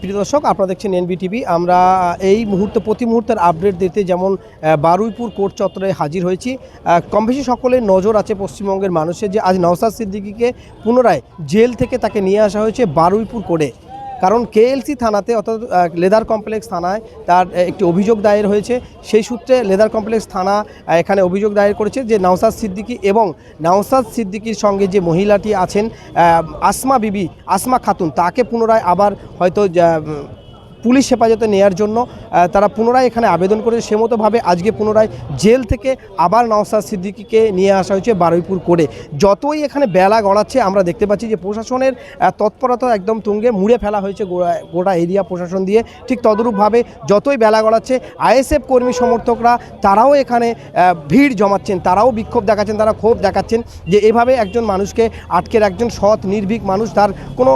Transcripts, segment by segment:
প্রিয় দর্শক, আপনারা দেখছেন এনবিটিভি। আমরা এই মুহূর্তে, প্রতি মুহূর্তের আপডেট দিতে যেমন বারুইপুর কোর্ট চত্বরে হাজির হয়েছি। কম বেশি সকলের নজর আছে পশ্চিমবঙ্গের মানুষের যে, আজ নওসাদ সিদ্দিকিকে পুনরায় জেল থেকে তাকে নিয়ে আসা হয়েছে বারুইপুর কোর্টে। কারণ কেএলসি থানাতে অর্থাৎ লেদার কমপ্লেক্স থানায় তার একটি অভিযোগ দায়ের হয়েছে। সেই সূত্রে লেদার কমপ্লেক্স থানা এখানে অভিযোগ দায়ের করেছে যে নওসাদ সিদ্দিকী এবং নওসাদ সিদ্দিকীর সঙ্গে যে মহিলাটি আছেন আসমা বিবি, আসমা খাতুন, তাকে পুনরায় আবার হয়তো পুলিশ হেফাজতে নেয়ার জন্য তারা পুনরায় এখানে আবেদন করেছে। সে মতোভাবে আজকে পুনরায় জেল থেকে আবার নওসাদ সিদ্দিকিকে নিয়ে আসা হয়েছে বারুইপুর করে যতই এখানে বেলা গড়াচ্ছে, আমরা দেখতে পাচ্ছি যে প্রশাসনের তৎপরতা একদম তুঙ্গে মুড়ে ফেলা হয়েছে গোটা এরিয়া প্রশাসন দিয়ে। ঠিক তদরূপভাবে যতই বেলা গড়াচ্ছে, আইএসএফ কর্মী সমর্থকরা, তারাও এখানে ভিড় জমাচ্ছেন, তারাও বিক্ষোভ দেখাচ্ছেন, তারা ক্ষোভ দেখাচ্ছেন যে এভাবে একজন মানুষকে আটকের একজন সৎ, নির্ভীক মানুষ। তার কোনো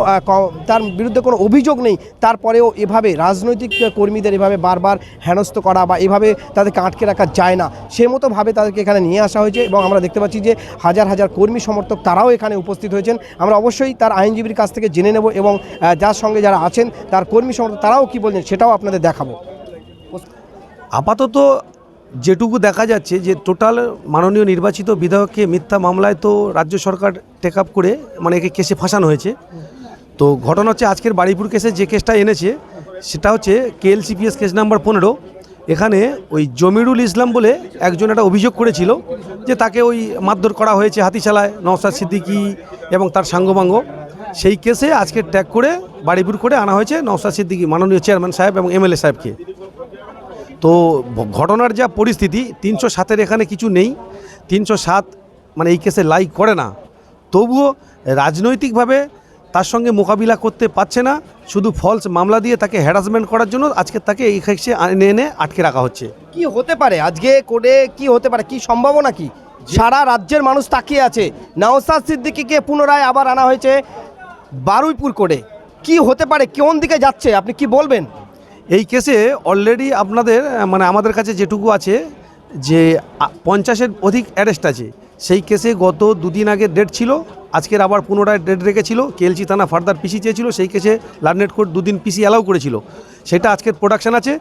তার বিরুদ্ধে কোনো অভিযোগ নেই, তারপরেও এভাবে রাজনৈতিক কর্মীদের এভাবে বারবার হেনস্থ করা বা এভাবে তাদেরকে আটকে রাখা যায় না, সে মতোভাবে তাদেরকে এখানে নিয়ে আসা হয়েছে এবং আমরা দেখতে পাচ্ছি যে হাজার হাজার কর্মী সমর্থক তারাও এখানে উপস্থিত হয়েছেন। আমরা অবশ্যই তার আইনজীবীর কাছ থেকে জেনে নেব এবং যার সঙ্গে যারা আছেন, তার কর্মী সমর্থক তারাও কি বলছেন সেটাও আপনাদের দেখাবো। আপাতত যেটুকু দেখা যাচ্ছে যে টোটাল মাননীয় নির্বাচিত বিধায়ককে মিথ্যা মামলায় তো রাজ্য সরকার টেক করে মানে একে কেসে ফাঁসানো হয়েছে। তো ঘটনা হচ্ছে আজকের বাড়িপুর কেসে যে কেসটা এনেছে সেটা হচ্ছে কেএলসিপিএস কেস নাম্বার পনেরো। এখানে ওই জমিরুল ইসলাম বলে একজন একটা অভিযোগ করেছিল যে তাকে ওই মারধর করা হয়েছে হাতিশালায় নওসাদ সিদ্দিকী এবং তার সাঙ্গবাঙ্গ সেই কেসে আজকে ট্যাগ করে বাড়িপুর করে আনা হয়েছে নওসাদ সিদ্দিকী, মাননীয় চেয়ারম্যান সাহেব এবং এমএলএ সাহেবকে। তো ঘটনার যা পরিস্থিতি, তিনশো সাতের এখানে কিছু নেই, তিনশো সাত মানে এই কেসে লাইক করে না। তবুও রাজনৈতিকভাবে তার সঙ্গে মোকাবিলা করতে পারছে না। শুধু ফলস মামলা দিয়ে তাকে হ্যারাসমেন্ট করার জন্য আজকে তাকে এই কেসে এনে এনে আটকে রাখা হচ্ছে। কি হতে পারে? আজকে কোর্টে কি হতে পারে? কি সম্ভাবনা কি? সারা রাজ্যের মানুষ তাকিয়ে আছে। নওসাদ সিদ্দিকীকে পুনরায় আবার আনা হয়েছে বারুইপুর কোর্টে। কি হতে পারে? কোন দিকে যাচ্ছে? আপনি কি বলবেন? এই কেসে অলরেডি আপনাদের মানে আমাদের কাছে যেটুকু আছে যে পঞ্চাশের অধিক অ্যারেস্ট আছে। সেই কেসে গত দুদিন আগে ডেট ছিল। আজকের আবার পুনরায় ডেট রেখেছিল কেএলসি থানা ফার্দার পিসি চেয়েছিল, সেই কেসে লার্নেট কোর্ট দুদিন পিসি অ্যালাউ করেছিল। সেটা আজকের প্রোডাকশান আছে।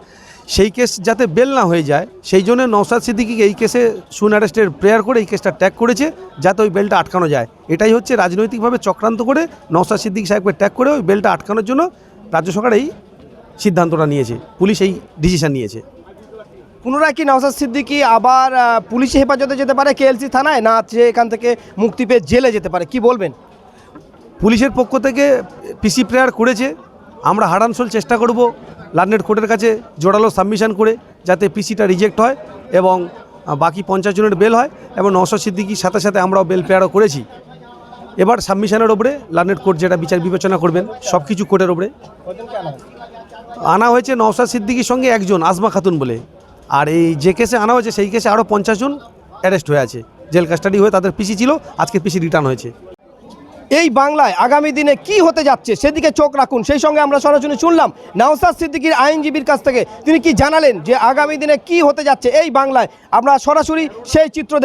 সেই কেস যাতে বেল না হয়ে যায়, সেই জন্য নওসাদ সিদ্দিকিকে এই কেসে সুন অ্যারেস্টের প্রেয়ার করে এই কেসটা ট্যাগ করেছে, যাতে ওই বেলটা আটকানো যায়। এটাই হচ্ছে রাজনৈতিকভাবে চক্রান্ত করে নওসাদ সিদ্দিক সাহেবকে ট্যাগ করে ওই বেলটা আটকানোর জন্য রাজ্য সরকার এই সিদ্ধান্তটা নিয়েছে, পুলিশ এই ডিসিশন নিয়েছে। পুনরায় কি নওসাদ সিদ্দিকি আবার পুলিশি হেফাজতে যেতে পারে কেএলসি থানায়, না সে এখান থেকে মুক্তি পেয়ে জেলে যেতে পারে? কি বলবেন? পুলিশের পক্ষ থেকে পিসি প্রেয়ার করেছে। আমরা হারানসোল চেষ্টা করব লার্নেট কোর্টের কাছে জোরালো সাবমিশন করে যাতে পিসিটা রিজেক্ট হয় এবং বাকি পঞ্চাশ জনের বেল হয় এবং নওসাদ সিদ্দিকির সাথে সাথে আমরাও বেল প্রেয়ারও করেছি। এবার সাবমিশনের ওপরে লার্নেট কোর্ট যেটা বিচার বিবেচনা করবেন, সব কিছু কোর্টের ওপরে। আনা হয়েছে নওসাদ সিদ্দিকির সঙ্গে একজন, আজমা খাতুন বলে। আর এই যে কেসে আনা হয়েছে, সেই কেসে আরও পঞ্চাশ জন অ্যারেস্ট হয়ে আছে। জেল কাস্টাডি হয়ে তাদের পিসি ছিল, আজকে পিসি রিটার্ন হয়েছে। এই বাংলায় আগামী দিনে কি হতে যাচ্ছে, সেদিকে চোখ রাখুন। সেই সঙ্গে আমরা সরাসরি শুনলাম নাওসাদ সিদ্দিকির আইনজীবীর কাছ থেকে। তিনি কি জানালেন যে আগামী দিনে কি হতে যাচ্ছে এই বাংলায়? আমরা সরাসরি সেই চিত্র